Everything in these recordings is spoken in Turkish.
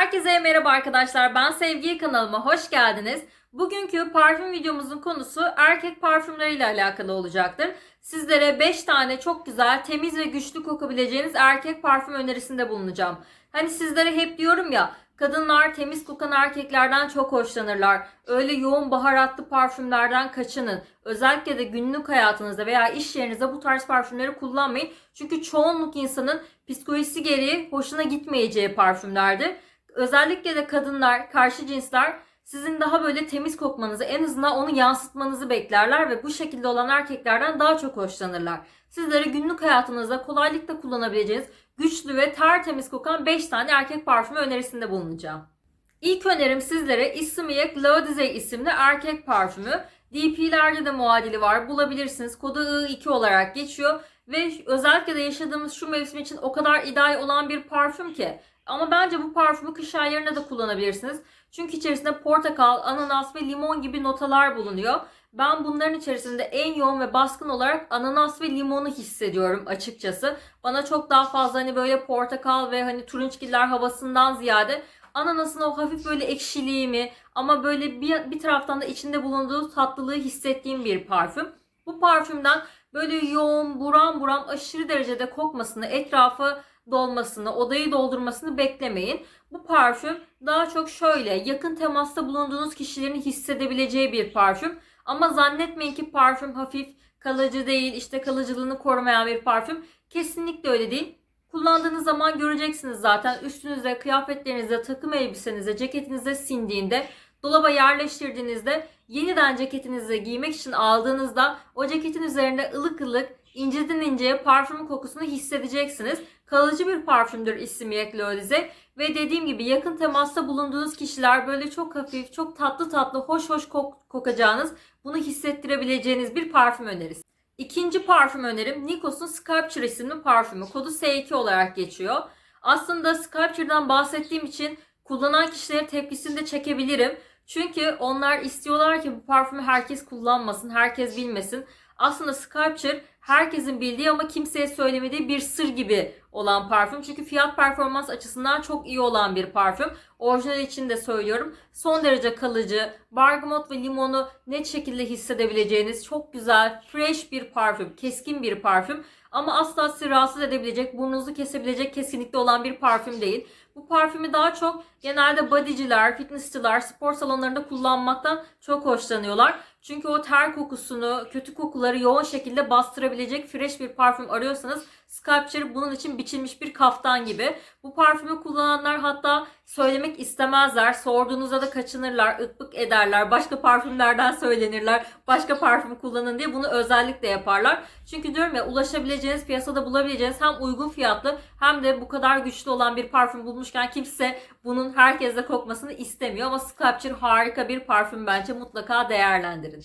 Herkese merhaba arkadaşlar. Ben Sevgi kanalıma hoş geldiniz. Bugünkü parfüm videomuzun konusu erkek parfümleriyle alakalı olacaktır. Sizlere 5 tane çok güzel, temiz ve güçlü kokabileceğiniz erkek parfüm önerisinde bulunacağım. Hani sizlere hep diyorum ya, kadınlar temiz kokan erkeklerden çok hoşlanırlar. Öyle yoğun baharatlı parfümlerden kaçının. Özellikle de günlük hayatınızda veya iş yerinizde bu tarz parfümleri kullanmayın. Çünkü çoğunluk insanın psikolojisi gereği hoşuna gitmeyeceği parfümlerdir. Özellikle de kadınlar, karşı cinsler sizin daha böyle temiz kokmanızı, en azından onu yansıtmanızı beklerler ve bu şekilde olan erkeklerden daha çok hoşlanırlar. Sizlere günlük hayatınızda kolaylıkla kullanabileceğiniz güçlü ve tertemiz kokan 5 tane erkek parfümü önerisinde bulunacağım. İlk önerim sizlere Ismiye Glow Dize isimli erkek parfümü. DP'lerde de muadili var. Bulabilirsiniz. Kodu I2 olarak geçiyor. Ve özellikle de yaşadığımız şu mevsim için o kadar ideal olan bir parfüm ki. Ama bence bu parfümü kış aylarında da kullanabilirsiniz. Çünkü içerisinde portakal, ananas ve limon gibi notalar bulunuyor. Ben bunların içerisinde en yoğun ve baskın olarak ananas ve limonu hissediyorum açıkçası. Bana çok daha fazla hani böyle portakal ve hani turunçgiller havasından ziyade ananasın o hafif böyle ekşiliğimi ama böyle bir, bir taraftan da içinde bulunduğu tatlılığı hissettiğim bir parfüm. Bu parfümden böyle yoğun, buram buram aşırı derecede kokmasını, etrafı dolmasını, odayı doldurmasını beklemeyin. Bu parfüm daha çok şöyle yakın temasta bulunduğunuz kişilerin hissedebileceği bir parfüm. Ama zannetmeyin ki parfüm hafif, kalıcı değil, işte kalıcılığını korumayan bir parfüm. Kesinlikle öyle değil. Kullandığınız zaman göreceksiniz zaten üstünüze, kıyafetlerinizde, takım elbisenize, ceketinize sindiğinde, dolaba yerleştirdiğinizde, yeniden ceketinizi giymek için aldığınızda o ceketin üzerinde ılık ılık, inceden inceye parfüm kokusunu hissedeceksiniz. Kalıcı bir parfümdür Ismiye Clorize ve dediğim gibi yakın temasta bulunduğunuz kişiler böyle çok hafif, çok tatlı tatlı, hoş hoş kok- kokacağınız, bunu hissettirebileceğiniz bir parfüm önerisi. İkinci parfüm önerim Nikos'un Sculpture isimli parfümü. Kodu S2 olarak geçiyor. Aslında Sculpture'dan bahsettiğim için kullanan kişilerin tepkisini de çekebilirim. Çünkü onlar istiyorlar ki bu parfümü herkes kullanmasın, herkes bilmesin. Aslında Sculpture herkesin bildiği ama kimseye söylemediği bir sır gibi olan parfüm. Çünkü fiyat performans açısından çok iyi olan bir parfüm. Orijinal için de söylüyorum. Son derece kalıcı, bergamot ve limonu net şekilde hissedebileceğiniz çok güzel, fresh bir parfüm, keskin bir parfüm. Ama asla sizi rahatsız edebilecek, burnunuzu kesebilecek kesinlikle olan bir parfüm değil. Bu parfümü daha çok genelde bodyciler, fitnessçılar, spor salonlarında kullanmaktan çok hoşlanıyorlar. Çünkü o ter kokusunu, kötü kokuları yoğun şekilde bastırabilecek fresh bir parfüm arıyorsanız Sculpture bunun için biçilmiş bir kaftan gibi. Bu parfümü kullananlar hatta söylemek istemezler. Sorduğunuzda da kaçınırlar, ıkbık ederler. Başka parfümlerden söylenirler. Başka parfüm kullanın diye bunu özellikle yaparlar. Çünkü diyorum ya ulaşabileceğiniz, piyasada bulabileceğiniz hem uygun fiyatlı hem de bu kadar güçlü olan bir parfüm bulmuşken kimse bunun herkesle kokmasını istemiyor. Ama Sculpture harika bir parfüm bence mutlaka değerlendirin.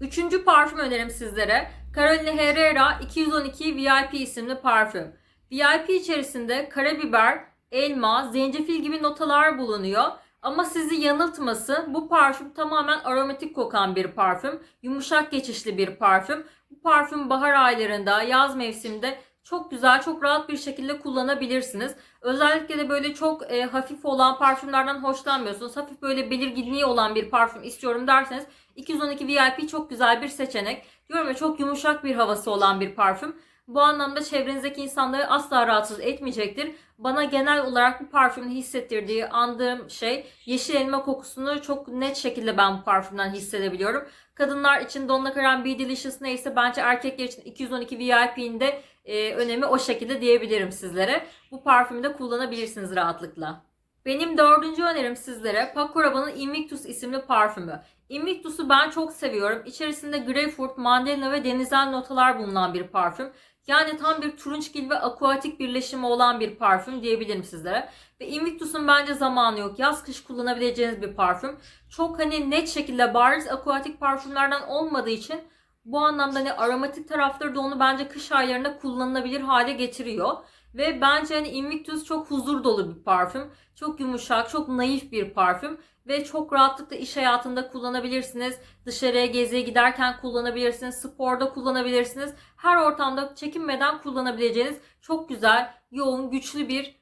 Üçüncü parfüm önerim sizlere. Carolina Herrera 212 VIP isimli parfüm. VIP içerisinde karabiber, elma, zencefil gibi notalar bulunuyor. Ama sizi yanıltmasın bu parfüm tamamen aromatik kokan bir parfüm. Yumuşak geçişli bir parfüm. Bu parfüm bahar aylarında, yaz mevsiminde çok güzel, çok rahat bir şekilde kullanabilirsiniz. Özellikle de böyle çok e, hafif olan parfümlerden hoşlanmıyorsunuz. Hafif böyle belirginliği olan bir parfüm istiyorum derseniz 212 VIP çok güzel bir seçenek. Diyorum ya çok yumuşak bir havası olan bir parfüm. Bu anlamda çevrenizdeki insanları asla rahatsız etmeyecektir. Bana genel olarak bu parfümün hissettirdiği, andığım şey yeşil elma kokusunu çok net şekilde ben bu parfümden hissedebiliyorum. Kadınlar için Donna Karan Be Delicious neyse bence erkekler için 212 VIP'nin de e, önemi o şekilde diyebilirim sizlere. Bu parfümü de kullanabilirsiniz rahatlıkla. Benim dördüncü önerim sizlere Paco Rabanne'ın Invictus isimli parfümü. Invictus'u ben çok seviyorum. İçerisinde greyfurt, mandalina ve denizel notalar bulunan bir parfüm. Yani tam bir turunçgil ve akuatik birleşimi olan bir parfüm diyebilirim sizlere. Ve Invictus'un bence zamanı yok. Yaz kış kullanabileceğiniz bir parfüm. Çok hani net şekilde bariz akuatik parfümlerden olmadığı için bu anlamda hani aromatik tarafları da onu bence kış aylarında kullanılabilir hale getiriyor. Ve bence hani Invictus çok huzur dolu bir parfüm. Çok yumuşak, çok naif bir parfüm. Ve çok rahatlıkla iş hayatında kullanabilirsiniz. Dışarıya geziye giderken kullanabilirsiniz. Sporda kullanabilirsiniz. Her ortamda çekinmeden kullanabileceğiniz çok güzel, yoğun, güçlü bir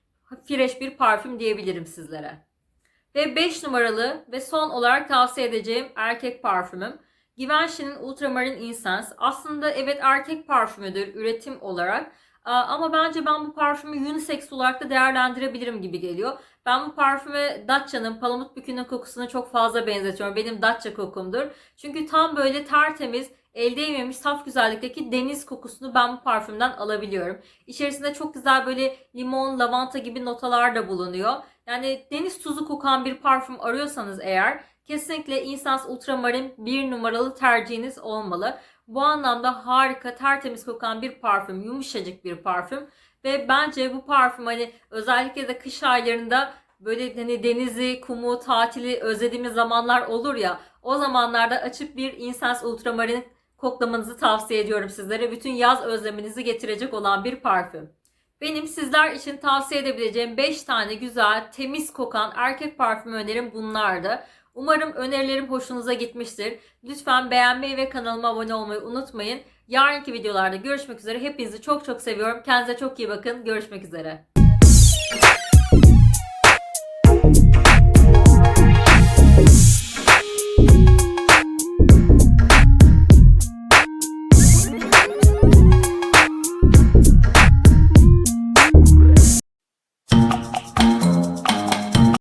fresh bir parfüm diyebilirim sizlere. Ve 5 numaralı ve son olarak tavsiye edeceğim erkek parfümüm. Givenchy'nin Ultramarine Incense. Aslında evet erkek parfümüdür üretim olarak. Ama bence ben bu parfümü unisex olarak da değerlendirebilirim gibi geliyor. Ben bu parfüme Datça'nın Palamut Bükü'nün kokusuna çok fazla benzetiyorum. Benim Datça kokumdur. Çünkü tam böyle tertemiz, el değmemiş saf güzellikteki deniz kokusunu ben bu parfümden alabiliyorum. İçerisinde çok güzel böyle limon, lavanta gibi notalar da bulunuyor. Yani deniz tuzu kokan bir parfüm arıyorsanız eğer kesinlikle Incense Ultramarine bir numaralı tercihiniz olmalı. Bu anlamda harika, tertemiz kokan bir parfüm, yumuşacık bir parfüm. Ve bence bu parfüm hani özellikle de kış aylarında böyle hani denizi, kumu, tatili özlediğimiz zamanlar olur ya. O zamanlarda açıp bir Incense Ultramarine koklamanızı tavsiye ediyorum sizlere. Bütün yaz özleminizi getirecek olan bir parfüm. Benim sizler için tavsiye edebileceğim 5 tane güzel, temiz kokan erkek parfüm önerim bunlardı. Umarım önerilerim hoşunuza gitmiştir. Lütfen beğenmeyi ve kanalıma abone olmayı unutmayın. Yarınki videolarda görüşmek üzere. Hepinizi çok çok seviyorum. Kendinize çok iyi bakın. Görüşmek üzere.